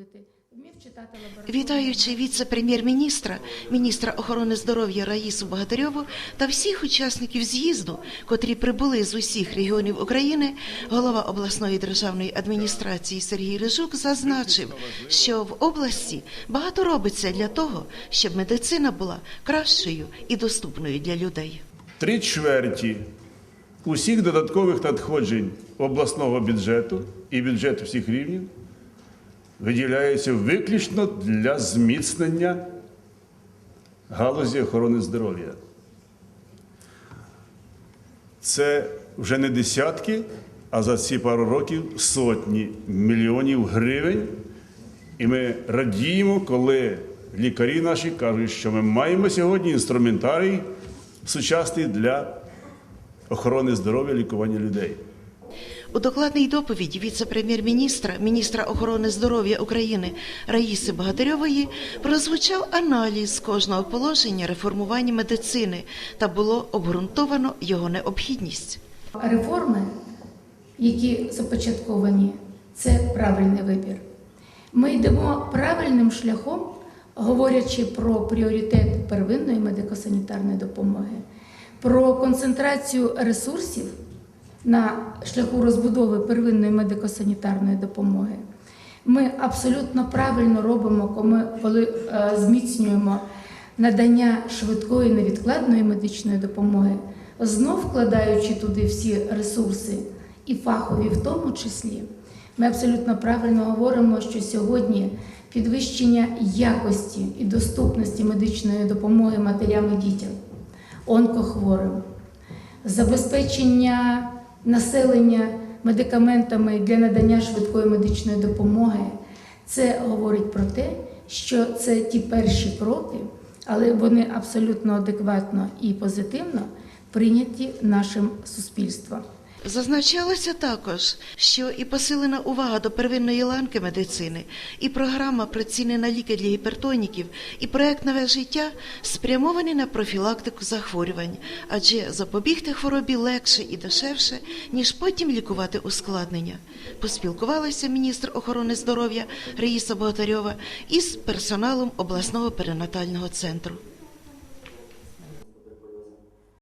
пити, вмів читати лабораторію. Вітаючи віце-прем'єр-міністра, міністра охорони здоров'я Раїсу Богатирьову та всіх учасників з'їзду, котрі прибули з усіх регіонів України, голова обласної державної адміністрації Сергій Рижук зазначив, що в області багато робиться для того, щоб медицина була кращою і доступною для людей. Три чверті усіх додаткових надходжень обласного бюджету і бюджету всіх рівнів виділяються виключно для зміцнення галузі охорони здоров'я. Це вже не десятки, а за ці пару років сотні мільйонів гривень. І ми радіємо, коли лікарі наші кажуть, що ми маємо сьогодні інструментарій сучасний для охорони здоров'я, лікування людей. У докладній доповіді віце-прем'єр-міністра, міністра охорони здоров'я України Раїси Богатирьової прозвучав аналіз кожного положення реформування медицини та було обґрунтовано його необхідність. Реформи, які започатковані, це правильний вибір. Ми йдемо правильним шляхом, говорячи про пріоритет первинної медико-санітарної допомоги, про концентрацію ресурсів на шляху розбудови первинної медико-санітарної допомоги. Ми абсолютно правильно робимо, коли- е, зміцнюємо надання швидкої невідкладної медичної допомоги, знов вкладаючи туди всі ресурси і фахові в тому числі. Ми абсолютно правильно говоримо, що сьогодні підвищення якості і доступності медичної допомоги матерям і дітям, онкохворим, забезпечення населення медикаментами для надання швидкої медичної допомоги. Це говорить про те, що це ті перші кроки, але вони абсолютно адекватно і позитивно прийняті нашим суспільством. Зазначалося також, що і посилена увага до первинної ланки медицини, і програма про ціни на ліки для гіпертоніків, і проект нове життя спрямовані на профілактику захворювань, адже запобігти хворобі легше і дешевше, ніж потім лікувати ускладнення. Поспілкувалася міністр охорони здоров'я Раїса Богатарьова із персоналом обласного перинатального центру.